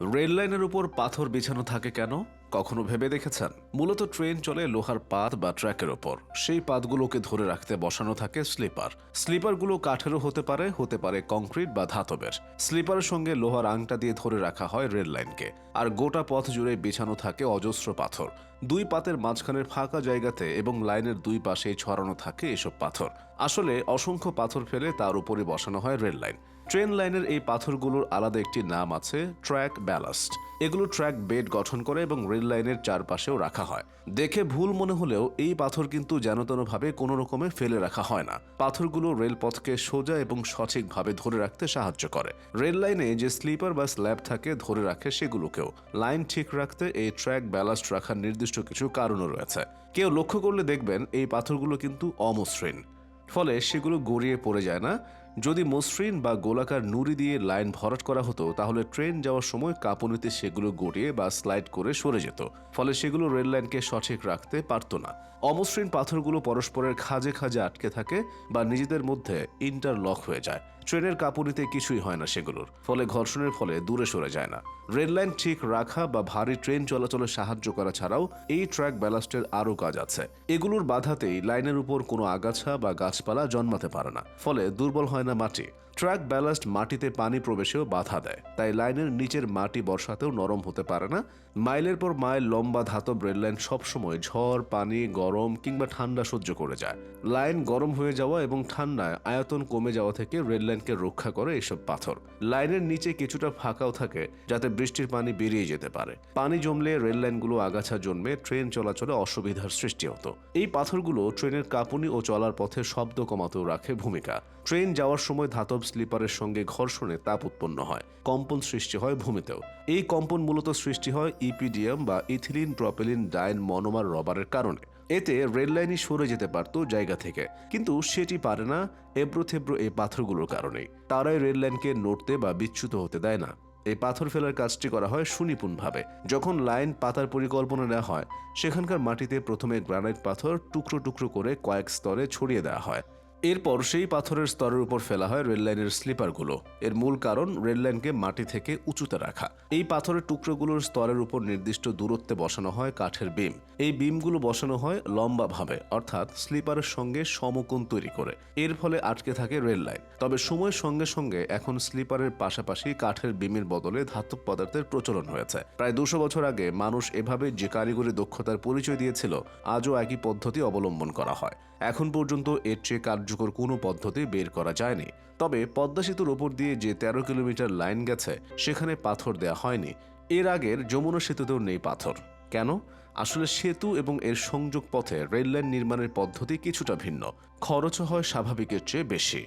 Rail লাইনের উপর পাথর বিছানো থাকে কেন? কখনো ভেবে দেখেছেন? মূলত ট্রেন চলে লোহার পাত বা ট্র্যাকের ওপর। সেই পাতগুলোকে ধরে রাখতে বসানো থাকে স্লিপার। স্লিপারগুলো কাঠেরও হতে পারে হতে পারে কংক্রিট বা ধাতবের। স্লিপারের সঙ্গে লোহার আংটা দিয়ে ধরে রাখা হয় রেল লাইনকে। আর গোটা পথ জুড়ে বিছানো থাকে অজস্র পাথর। দুই পাতের মাঝখানের ফাঁকা জায়গাতে এবং লাইনের দুই পাশে ছড়ানো থাকে এসব পাথর। আসলে অসংখ্য পাথর ফেলে তার উপরে বসানো হয় রেল লাইন। ট্রেন লাইনের এই পাথরগুলোর আলাদা একটি নাম আছে ট্র্যাক ব্যালাস্ট। এগুলো ট্র্যাক বেড গঠন করে এবং রেল লাইনের চারপাশেও রাখা হয়। দেখে ভুল মনে হলেও এই পাথর কিন্তু যেনতেনভাবে কোনো রকমে ফেলে রাখা হয় না। পাথরগুলো রেলপথকে সোজা এবং সঠিকভাবে ধরে রাখতে সাহায্য করে। রেল লাইনে যে স্লিপার বা স্ল্যাব থাকে, ধরে রাখে সেগুলোকেও। লাইন ঠিক রাখতে এই ট্র্যাক ব্যালাস্ট রাখার নির্দিষ্ট কিছু কারণও রয়েছে। কেউ লক্ষ্য করলে দেখবেন এই পাথরগুলো কিন্তু অমসৃণ। ফলে সেগুলো গড়িয়ে পড়ে যায় না। যদি মসৃণ বা গোলাকার নুড়ি দিয়ে লাইন ভরাট করা হতো, তাহলে ট্রেন যাওয়ার সময় কাঁপুনিতে সেগুলো গড়িয়ে বা স্লাইড করে সরে যেত। ফলে সেগুলো রেল লাইনকে সঠিক রাখতে পারত না। অমসৃণ পাথরগুলো পরস্পরের খাজে খাজে আটকে থাকে বা নিজেদের মধ্যে ইন্টারলক হয়ে যায়। ট্রেনের কাঁপুনিতে কিছুই হয় না সেগুলোর, ফলে ঘর্ষণের ফলে দূরে সরে যায় না। রেল লাইন ঠিক রাখা বা ভারী ট্রেন চলাচলে সাহায্য করা ছাড়াও এই ট্র্যাক ব্যালাস্টের আরও কাজ আছে। এগুলোর বাধাতেই লাইনের উপর কোনো আগাছা বা গাছপালা জন্মাতে পারে না, ফলে দুর্বল হয় না মাটি। ট্র্যাক ব্যালাস্ট মাটিতে পানি প্রবেশেও বাধা দেয়, তাই লাইনের নিচের মাটি বর্ষাতেও নরম হতে পারে না। মাইলের পর মাইল লম্বা ধাতব রেললাইন সবসময় ঝড়, পানি, গরম কিংবা ঠান্ডা সহ্য করে যায়। লাইন গরম হয়ে যাওয়া এবং ঠান্ডায় আয়তন কমে যাওয়া থেকে রেললাইনকে রক্ষা করে এসব পাথর। লাইনের নিচে কিছুটা ফাঁকাও থাকে, যাতে বৃষ্টির পানি বেরিয়ে যেতে পারে। পানি জমলে রেললাইনগুলো আগাছা জন্মে ট্রেন চলাচলে অসুবিধার সৃষ্টি হতো। এই পাথরগুলো ট্রেনের কাঁপুনি ও চলার পথে শব্দ কমাতেও রাখে ভূমিকা। ট্রেন যাওয়ার সময় ধাতব স্লিপারের সঙ্গে ঘর্ষণে তাপ উৎপন্ন হয়, কম্পন সৃষ্টি হয় ভূমিতেও। এই কম্পন মূলত সৃষ্টি হয় ইপিডিএম বা ইথিলিন প্রপেলিন ডাইন মনোমার রবারের কারণে। এতে রেল লাইনই সরে যেতে পারত জায়গা থেকে। কিন্তু সেটি পারে না এব্রো থেব্রো এই পাথরগুলোর কারণে। তারাই রেল লাইনকে নড়তে বা বিচ্যুত হতে দেয় না। এই পাথর ফেলার কাজটি করা হয় সুনিপুণভাবে। যখন লাইন পাতার পরিকল্পনা নেওয়া হয়, সেখানকার মাটিতে প্রথমে গ্রানাইট পাথর টুকরো টুকরো করে কয়েক স্তরে ছড়িয়ে দেওয়া হয়। এরপর সেই পাথরের স্তরের উপর ফেলা হয় রেললাইনের স্লিপারগুলো। এর মূল কারণ রেললাইনকে মাটি থেকে উঁচুতে রাখা। এই পাথরের টুকরোগুলোর স্তরের উপর নির্দিষ্ট দূরত্বে বসানো হয় কাঠের বিম। এই বিমগুলো বসানো হয় লম্বাভাবে, অর্থাৎ স্লিপারের সঙ্গে সমকোণ তৈরি করে। এর ফলে আটকে থাকে রেল লাইন। তবে সময়ের সঙ্গে সঙ্গে এখন স্লিপারের পাশাপাশি কাঠের বিমের বদলে ধাতব পদার্থের প্রচলন হয়েছে। প্রায় দুশো বছর আগে মানুষ এভাবে যে কারিগরি দক্ষতার পরিচয় দিয়েছিল, আজও একই পদ্ধতি অবলম্বন করা হয়। এখন পর্যন্ত এর চেয়ে কার্যকর কোনো পদ্ধতি বের করা যায়নি। তবে পদ্মা সেতুর ওপর দিয়ে যে তেরো কিলোমিটার লাইন গেছে, সেখানে পাথর দেয়া হয়নি। এর আগের যমুনা সেতুতেও নেই পাথর। কেন? আসলে সেতু এবং এর সংযোগ পথে রেললাইন নির্মাণের পদ্ধতি কিছুটা ভিন্ন। খরচ হয় স্বাভাবিকের চেয়ে বেশি।